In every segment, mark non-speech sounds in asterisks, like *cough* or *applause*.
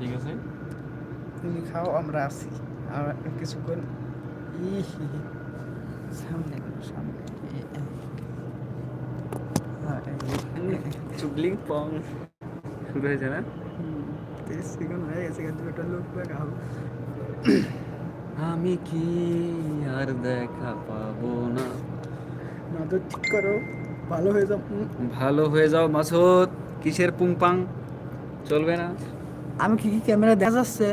ঠিক আছে? তুমি খাও আমরা আছি আর কিছুক্ষণ। সামনে সামনে। চুগলিং পং। শুরু হয়েছে না? হুম, হয়ে গেছে একটা লোক আমি কি আর দেখা পাবো না? নজর ঠিক করো ভালো হয়ে যাও। ভালো হয়ে যাও মাসুদ। কিসের পুংপাং? চলবে না। আমি কি কি ক্যামেরা দেখা যাচ্ছে?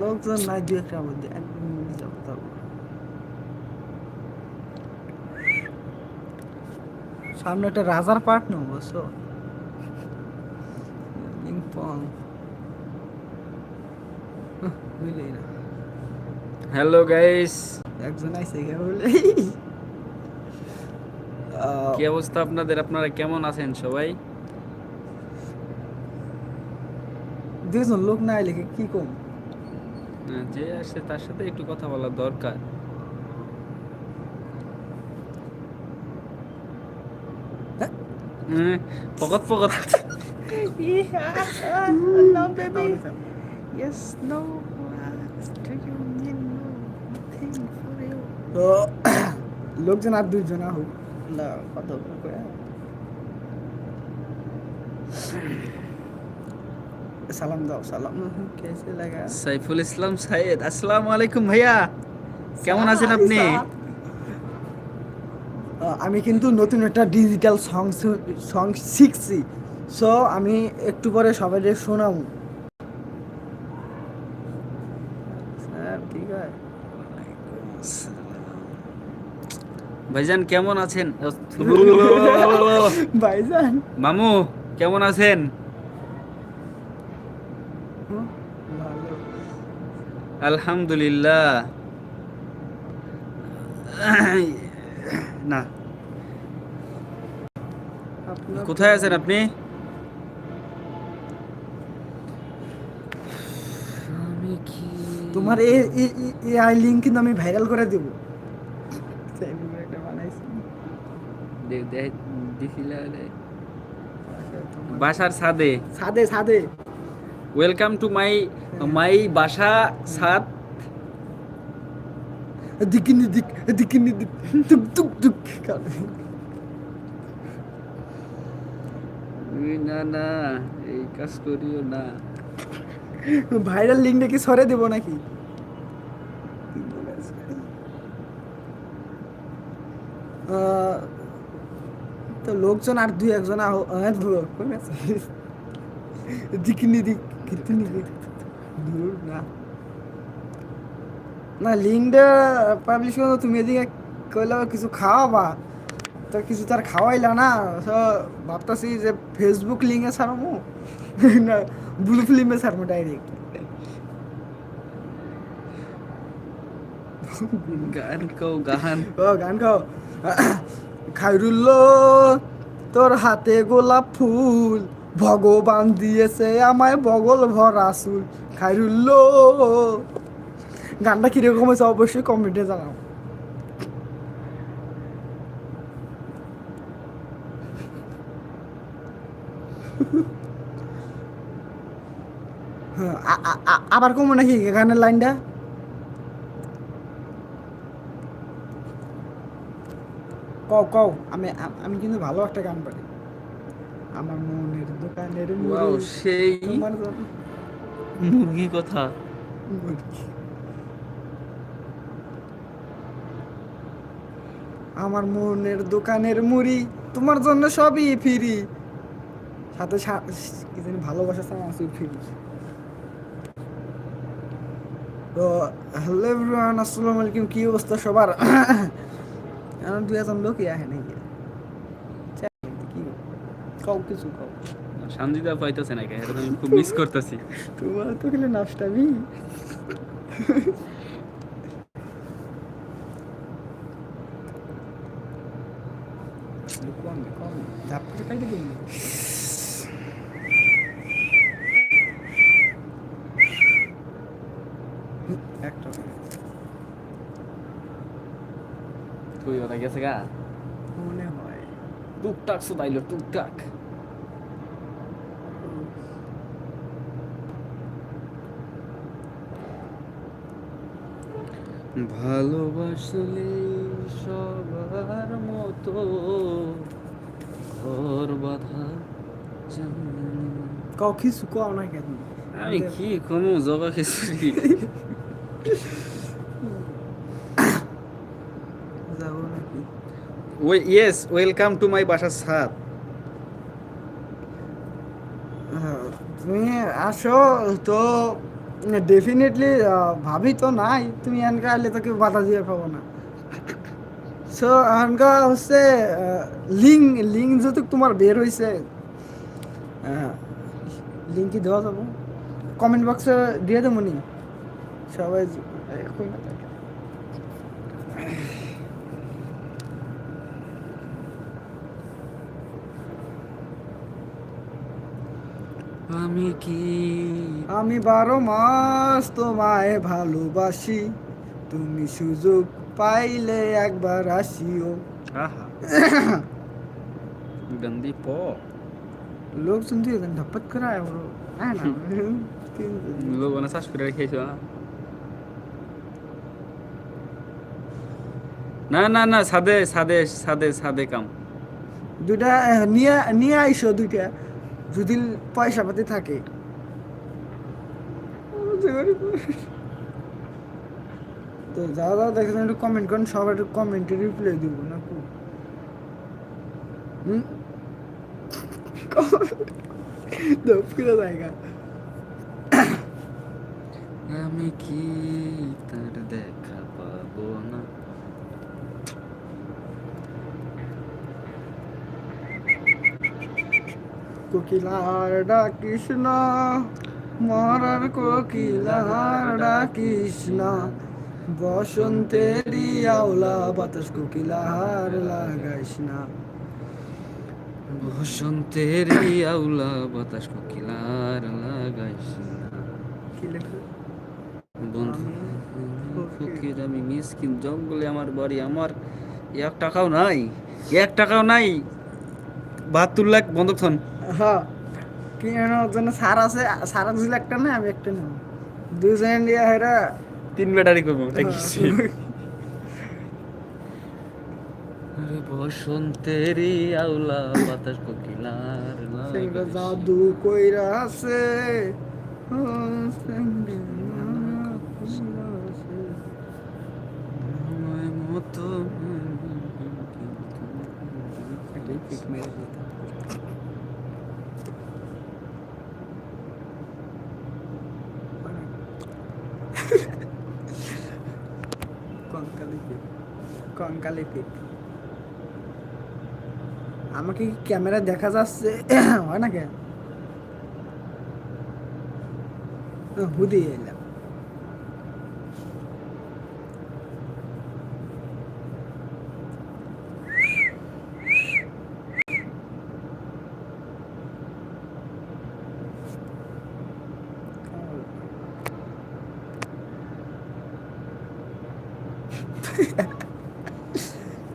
লোকজন নাই দু একটা মধ্যে। সামনে একটা রাজার পার্ট নেব বুঝছ? না। Hello guys. একজন আইসে গে বলে। কি অবস্থা আপনাদের আপনারা কেমন আছেন সবাই দুজন লোক না আইলে কি- কম যে আসে তার সাথে একটু কথা বলা দরকার হ্যাঁ, পকত পকত. Yes, no. Do you need nothing for you? লোকজন আর দুইজন হোক না কত করে সালাম দাও সালাম। কেসে লাগা সাইফুল ইসলাম সাইদ আসসালামু আলাইকুম ভাইয়া। কেমন আছেন আপনি? আমি কিন্তু নতুন একটা ডিজিটাল সং সং শিখছি। সো আমি একটু পরে সবাই শোনাবো স্যার ঠিক আছে ভাইজান কেমন আছেন? *laughs* ভাইজান। মামু কেমন আছেন? হুম, আলহামদুলিল্লাহ। *clears throat* না। কোথায় আছেন আপনি? তোমার এই আই লিঙ্ক কিন্তু আমি ভাইরাল করে দেবো Facebook এ একটা বানাইছি দে- দে- দিছিলা বাসার ছাদে। সাদে সাদে ওয়েলকাম টু মাই মাই বাসা ছাদ। দিকিনি দিক দিকিনি দিক টুক টুক টুক। না না এই কাজ করিও না। ভাইরাল লিঙ্কটা কি সরে দেবো নাকি? আহ, তো লোকজন আর দুই একজন আহ- আহ, ধুর, কোন দিক কিতনি দূর না। না লিঙ্কটা পাবলিশ করো তুমি এদিকে কইলে কিছু খাওয়াবা। তো কিছু তার খাওয়াইলা না তো ভাবতাছি যে ফেসবুক লিঙ্কে ছাড়মু না ব্লু ফিল্মে ছাড়মু ডাইরেক্ট গান কও গান। ও গান খাও খাইরুল্ল তোর হাতে গোলাপ ফুল ভগবান দিয়েছে আমায় বগল ভরা চুল। খাইরুল্ল গানটা কীরকম হয়েছে অবশ্যই কমেন্টে জানাও। হ্যাঁ, আবার কমো নাকি গানের লাইনটা? কও কও আমি আমি কিন্তু ভালো একটা গান পারি। আমার মনের দোকানের সেই তোমার জন্য। মুরগি কথা। মুরগি। আমার মনের দোকানের মুড়ি তোমার জন্য সবই ফ্রি। সাথে কি জানি ভালোবাসা ছাড়া আছে ফ্রি। তো হ্যালো এভরিওয়ান আসসালামু আলাইকুম কি অবস্থা সবার? এখন দুই একজন লোকই আহে নাকি কি কও কিছু কও। সানজিদা পাইতেছে না এটা আমি খুব মিস করতেছি। তোমার তো খেলে নাচটাবি কম কম ঝাপটা কাইতে দিন একটা তুই ওটা গেছে গা মনে হয় টুকটাক শুধাইলো টুকটাক ভালোবাসলে সবার মতো ঘর বাঁধা। কাউ কিছু কও না কেন? আমি কি কোনো জগা খিচুড়ি *laughs* যাব নাকি? ইয়েস ওয়েলকাম টু মাই বাসার সাদ হ্যাঁ, তুমি আসো তো ডেফিনেটলি ভাবি তো নাই তুমি এনকা আলে তোকে বাধা দিয়ে পাবো না। সো এনকা হচ্ছে লিঙ্ক লিঙ্ক যেহেতু তোমার বের হয়েছে লিঙ্ক কি দেওয়া যাব? কমেন্ট বক্সে দিয়ে দেবো নি? সবাই জ- এই, কই না থাকে? আমি কি আমি বারো মাস তোমায় ভালোবাসি তুমি সুযোগ পাইলে একবার আসিও আহা গন্দি প लोग सुनते हैं धप्पत करा है ब्रो है ना লোক না শ্বাস করে রেখেছো না না না না সাদে সাদে সাদে সাদে কাম দুইটা আহ, নিয়ে নিয়ে আইসো দুইটা যদি পয়সা পাতি থাকে তো যা যা দেখেন একটু কমেন্ট করেন, সবাই একটু কমেন্টে রিপ্লাই দিব না হুম? জায়গা। আমি কি তার দেখা পাবো না? কোকিলার ডাকিস না মরার কোকিলার ডাকিস না। বসন্তেরই আওলা বাতাস কোকিলার লাগাইস না। বসন্তের এই আউলা বাতাস কোকিলার লাগাইস না। বন্ধু ফকির আমি মিসকিন জঙ্গলে আমার বাড়ি আমার এক টাকাও নাই এক টাকাও নাই। বাহাত্তর লাখ বন্ধক থন। হ্যাঁ কি এর জন্য সার আছে সারা দিলে একটা না আমি একটা নেব দুজন দিয়া হেরা তিন ব্যাটারি করব আরে বসন্তেরই আউলা বাতাস কোকিলার জাদু কইরা আছে মতো কঙ্কালি পিক আমাকে কি ক্যামেরা দেখা যাচ্ছে? *coughs* হয় না কেন? হুদি এলাম।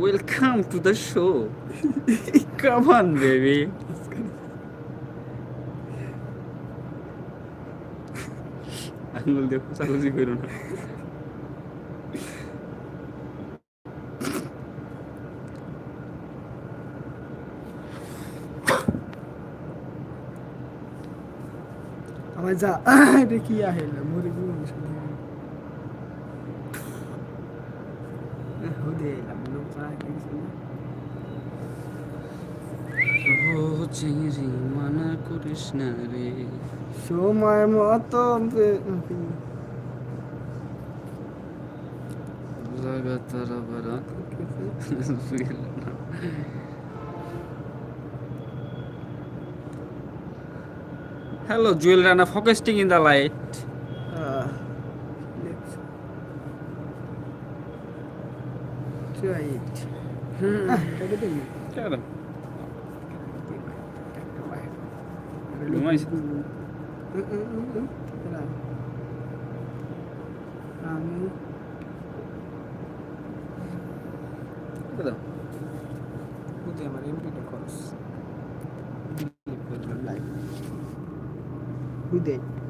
Welcome to the show come on baby আঙ্গুল দিয়ে খোঁচাখুচি করো না। আমার যা এটা কি আহিল মুড়ি গুলো হুদে এলাম মানা করিস না রে সময় মতো লাগাতার আবার hello Jewel Rana focusing in the light Kaya lang. Lumay. Amin. Ito daw. Buti naman yung pinakos. Buti. Buti.